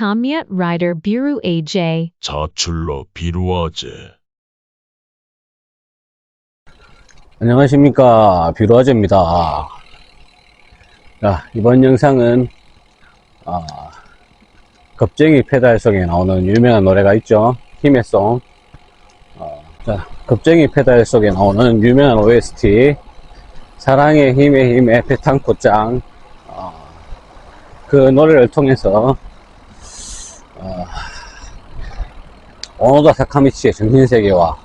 Commute Rider Bureau AJ. 자출러 비루아제. 안녕하십니까. 비로아제입니다. 자 이번 영상은 아, 겁쟁이 페달 속에 나오는 유명한 노래가 있죠. 힘의 송. 어, 자 겁쟁이 페달 속에 나오는 유명한 OST 사랑의 힘의 힘의 배탄꽃장. 어, 그 노래를 통해서 어, 오노다 사카미치의 정신세계와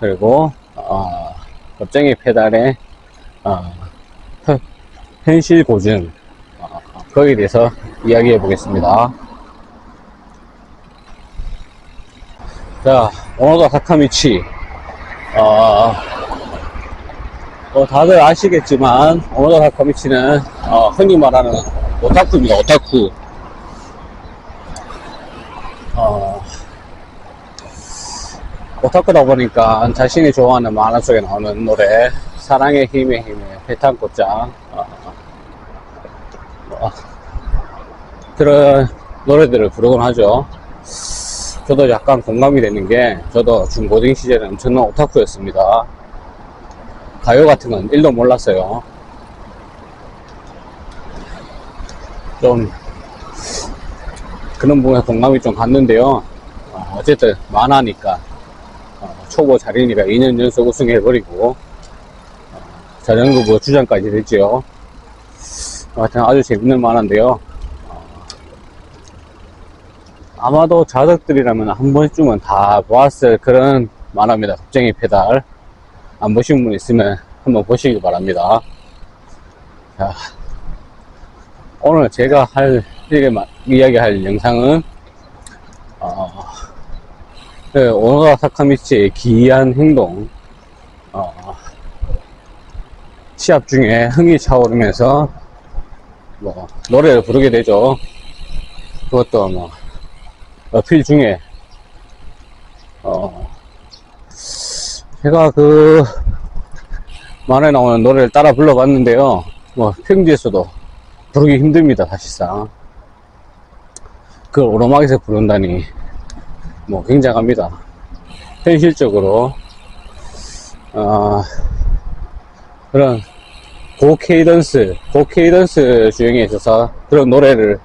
그리고 어, 겁쟁이 페달의 어, 현- 현실 고증 어, 거기에 대해서 이야기해 보겠습니다. 자, 오노다 사카미치 어, 뭐 다들 아시겠지만 오노다 사카미치는 어, 흔히 말하는 오타쿠입니다. 오타쿠. 어, 오타쿠다 보니까 자신이 좋아하는 만화 속에 나오는 노래 사랑의 힘의 힘의 배탄꽃장. 어, 어, 그런 노래들을 부르곤 하죠. 저도 약간 공감이 되는 게 저도 중고등 시절에 엄청난 오타쿠였습니다. 가요 같은 건 1도 몰랐어요. 좀 그런 부분에 공감이 좀 갔는데요. 어, 어쨌든 만화니까. 어, 초보 자린이가 2년 연속 우승해버리고 어, 자전거부 주장까지 됐죠. 하여튼 아주 재밌는 만화인데요. 어, 아마도 자덕들이라면 한 번쯤은 다 보았을 그런 만화입니다. 겁쟁이 페달. 안 보신 분 있으면 한번 보시기 바랍니다. 자, 오늘 제가 할, 이야기할 영상은, 어, 네, 오노다 사카미치의 기이한 행동, 어, 시합 중에 흥이 차오르면서, 뭐, 노래를 부르게 되죠. 그것도 뭐, 어필 중에, 어, 제가 그, 만화에 나오는 노래를 따라 불러봤는데요. 뭐, 평지에서도 부르기 힘듭니다, 사실상. 그걸 오르막에서 부른다니. 뭐 굉장합니다. 현실적으로 어, 그런 고케이던스, 고케이던스 주행에 있어서 그런 노래를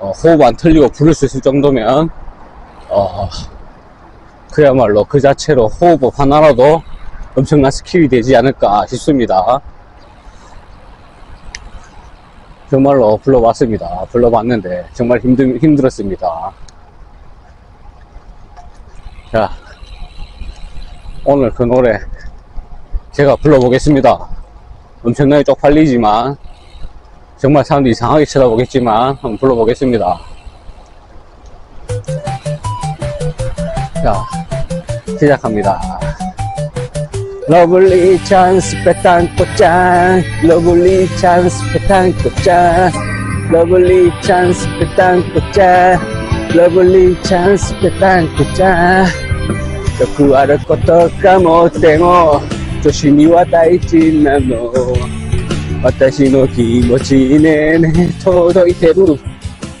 어, 호흡 안 틀리고 부를 수 있을 정도면 어, 그야말로 그 자체로 호흡 하나라도 엄청난 스킬이 되지 않을까 싶습니다. 정말로 불러봤습니다. 불러봤는데 정말 힘들, 힘들었습니다. 자, 오늘 그 노래 제가 불러보겠습니다. 엄청나게 쪽팔리지만 정말 사람들이 이상하게 쳐다보겠지만 한번 불러보겠습니다. 자, 시작합니다. 러블리 찬스 빼탄 꽃장 러블리 찬스 빼탄 꽃장 러블리 찬스 빼탄 꽃장 ラブリンチャンスペタンクちゃんよくあることかもでも歳には大事なの私の気持ちねね届いてる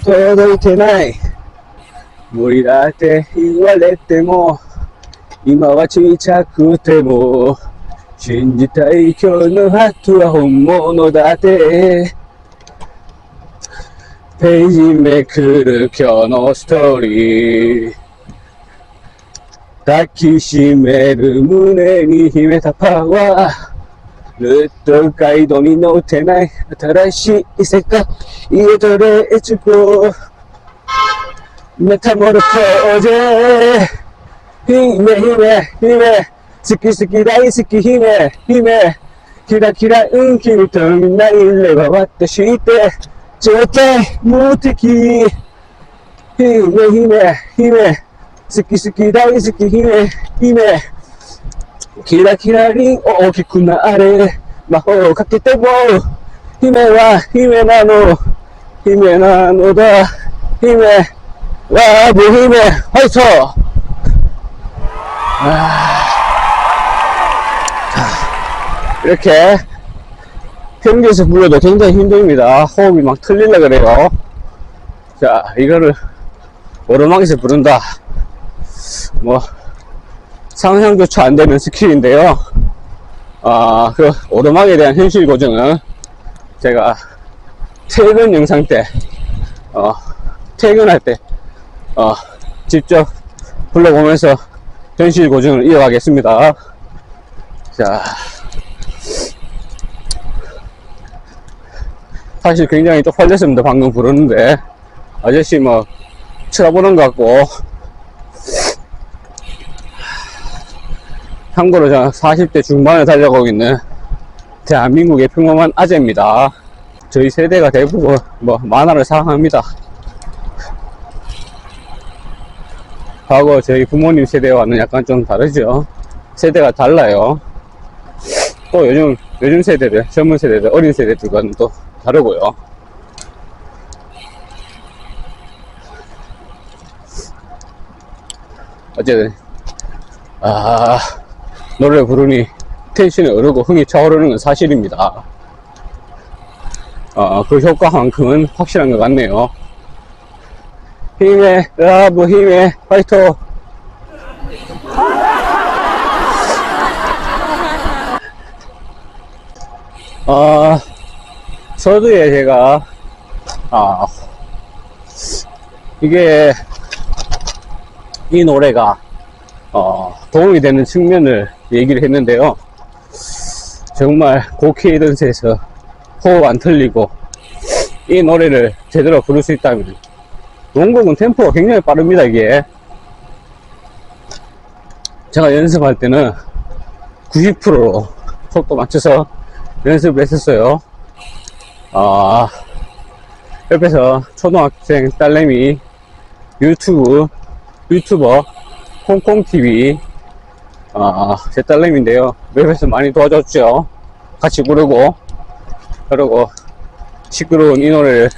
届いてない無理だって言われても今は小さくても信じたい今日のハートは本物だってページめくる今日のストーリー。抱きしめる胸に秘めたパワー。ルットガイドに乗ってない。新しい世界へとレッツゴーメタモルフォーゼ。姫姫姫。好き好き大好き姫姫。キラキラうん君とみんないれば私って。絶対無敵姫姫姫好き好き大好き姫姫キラキラリン大きくなれ魔法をかけても姫は姫なの姫なのだ姫はブ姫ファイト아, 자, 이렇게 평지에서 불러도 굉장히 힘듭니다. 호흡이 막 틀릴라 그래요. 자, 이거를 오르막에서 부른다. 뭐, 상상조차 안 되는 스킬인데요. 아, 그 오르막에 대한 현실 고증은 제가 퇴근 영상 때, 어, 퇴근할 때, 어, 직접 불러보면서 현실 고증을 이어가겠습니다. 자. 사실 굉장히 쪽팔렸습니다. 방금 부르는데. 아저씨 뭐, 쳐다보는 것 같고. 참고로 저는 40대 중반에 달려가고 있는 대한민국의 평범한 아재입니다. 저희 세대가 대부분 뭐, 만화를 사랑합니다. 과거 저희 부모님 세대와는 약간 좀 다르죠. 세대가 달라요. 또 요즘, 요즘 세대들, 젊은 세대들, 어린 세대들과는 또 다르고요. 어쨌든, 아, 노래 부르니 텐션이 오르고 흥이 차오르는 건 사실입니다. 어, 그 효과만큼은 확실한 것 같네요. 힘에, 러브 힘에, 파이터! 어, 서두에 제가, 아, 이게, 이 노래가, 어, 도움이 되는 측면을 얘기를 했는데요. 정말 고케이던스에서 호흡 안 틀리고, 이 노래를 제대로 부를 수 있다면, 원곡은 템포가 굉장히 빠릅니다, 이게. 제가 연습할 때는 90%로 속도 맞춰서 연습을 했었어요. 아, 옆에서 초등학생 딸내미 유튜브, 유튜버, 콩콩TV, 아, 제 딸내미인데요. 옆에서 많이 도와줬죠. 같이 부르고, 그러고, 시끄러운 이 노래를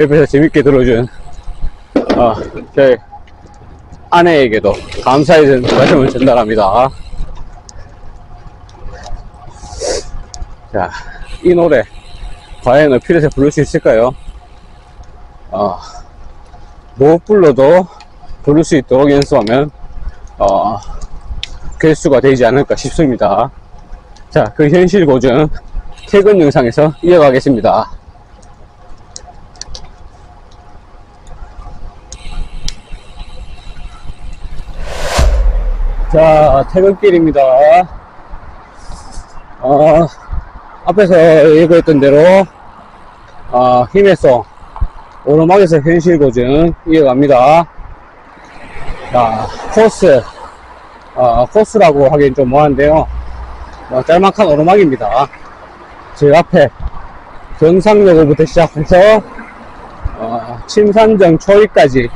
옆에서 재밌게 들어준, 아, 저희 아내에게도 감사의 말씀을 전달합니다. 자, 이 노래 과연 어필해서 부를 수 있을까요? 어, 못 불러도 부를 수 있도록 연습하면 어, 개수가 되지 않을까 싶습니다. 자, 그 현실 고증 퇴근 영상에서 이어가겠습니다. 자, 퇴근길입니다. 어, 앞에서 예고했던 대로 어, 송 오르막에서 현실 고증 이어갑니다. 자, 코스 어, 코스라고 하기엔 좀 뭐한데요. 어, 짤막한 오르막입니다. 제 앞에 경상여고부터 시작해서 어, 침산정 초입까지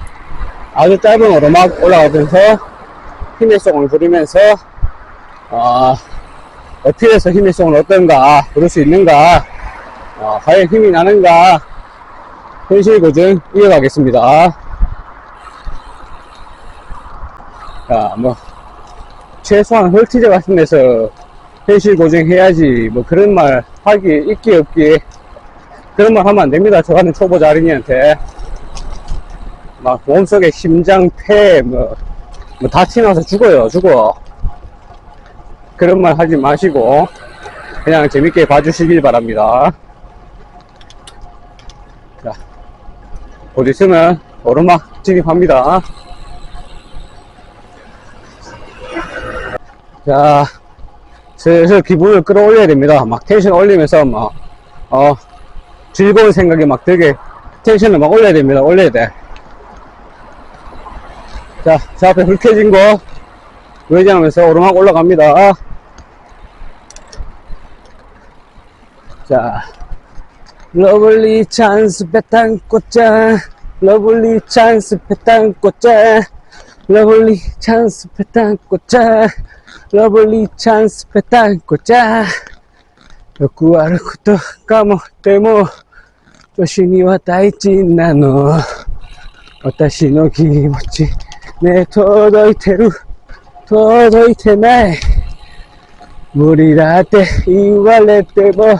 아주 짧은 오르막 올라가면서 힘의 송을 부르면서 어, 어필해서 힘의 송은 어떤가? 부를 수 있는가? 어, 과연 힘이 나는가? 현실 고증 이어가겠습니다. 자, 뭐 최소한 헐티제 같은 데서 현실 고증 해야지. 뭐 그런 말 하기 있기 없기. 그런 말 하면 안 됩니다. 저 같은 초보자 어린이한테. 막 몸속에 심장 폐 뭐 뭐 다치나서 죽어요. 죽어 그런 말 하지 마시고 그냥 재밌게 봐주시길 바랍니다. 자, 곧 있으면 오르막 진입합니다. 자 슬슬 기분을 끌어올려야 됩니다. 막 텐션 올리면서 막 어, 즐거운 생각이 막 들게 텐션을 막 올려야 됩니다. 올려야 돼. 자, 저 앞에 불 켜진 거 외장하면서 오르막 올라갑니다. 자, 러블리 찬스 배탄 꽂자, 러블리 찬스 배탄 꽂자, 러블리 찬스 배탄 꽂자, 러블리 찬스 배탄 꽂자. よくあることかも、でも、年には大事なの。私の気持ち、ね、届いてる、届いてない。無理だって言われても、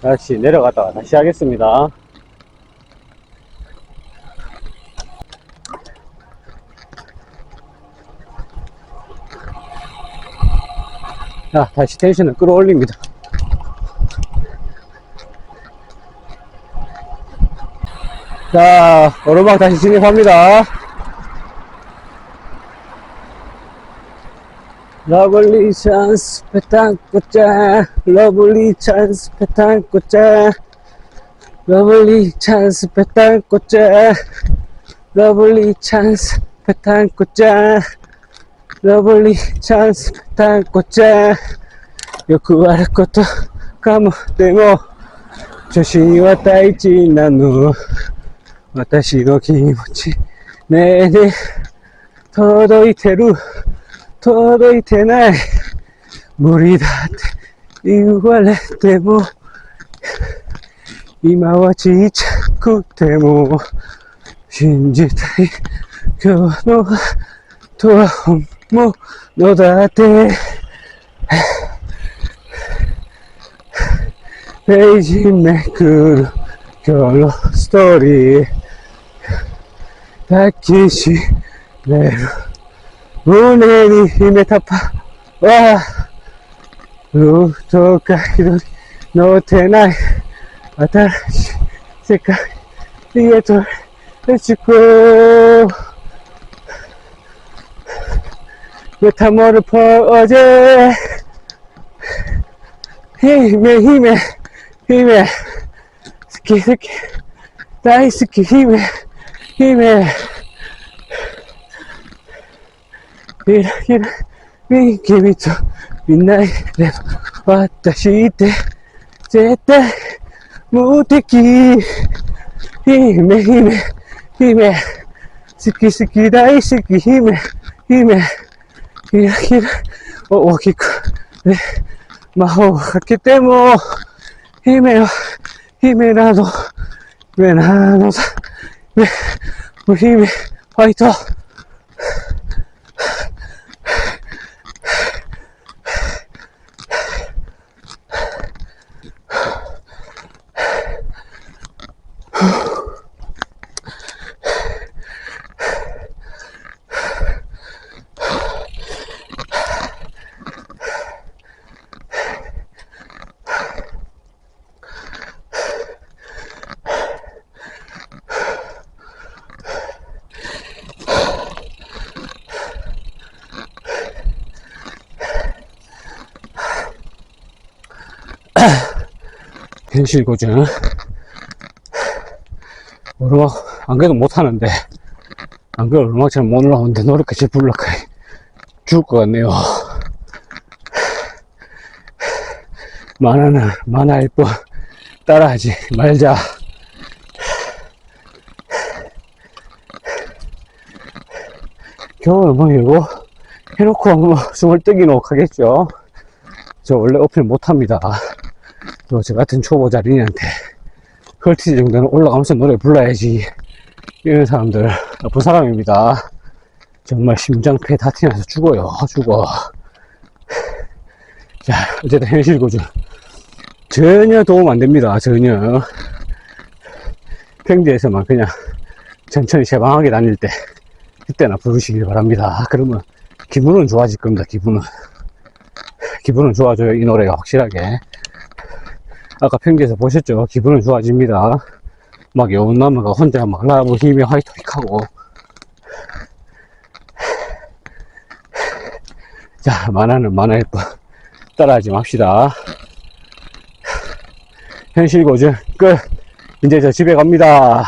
다시 내려갔다가 다시 하겠습니다 자, 다시 텐션을 끌어올립니다. 자, 오르막 다시 진입합니다. 러블리 찬스 패탄 꽂자 러블리 찬스 패탄 꽂자 러블리 찬스 패탄 꽂자 러블리 찬스 패탄 꽂자 러블리 찬스 패탄 꽂자 요ku あることかもでも調子には大事なの私の気持ちねえねえ届いてる 届いてない。無理だって。言われても。今はちっちゃくても。信じたい。今日のとは本物だってページめくる。今日のストーリー。抱きしめる。胸に秘めたパワールートが一人乗ってない。新しい世界へとレチコメタモルポーゼ姫姫姫。好き好き。大好き姫姫。キラキラみ君といないで私って絶対無敵姫姫姫好き好き大好き姫姫キラキラ大きくね魔法をかけても姫は姫なの姫なのさねお姫ファイト 현실 고증 오르막 안 그래도 못하는데 안 그래도 오르막처럼 못 올라오는데 노력까지 불러가 죽을 것 같네요. 만화는 만화일 뿐 따라하지 말자. 겨울은 뭐 이거 해놓고 뭐 숨을 뜨기는 하겠죠. 저 원래 어필 못합니다 또 저 같은 초보자리한테 컬티지 정도는 올라가면서 노래 불러야지. 이런 사람들 나쁜 사람입니다. 정말 심장폐 다티나서 죽어요. 죽어. 자 어쨌든 현실 고증 전혀 도움 안 됩니다. 전혀. 평지에서만 그냥 천천히 제방하게 다닐 때 그때나 부르시길 바랍니다. 그러면 기분은 좋아질 겁니다 기분은. 기분은 좋아져요 이 노래가 확실하게 아까 평지에서 보셨죠? 기분은 좋아집니다. 막 여운나무가 혼자 막 라브 힘이 화이트릭 하고. 자, 만화는 만화일 뿐. 따라하지 맙시다. 현실 고증 끝. 이제 저 집에 갑니다.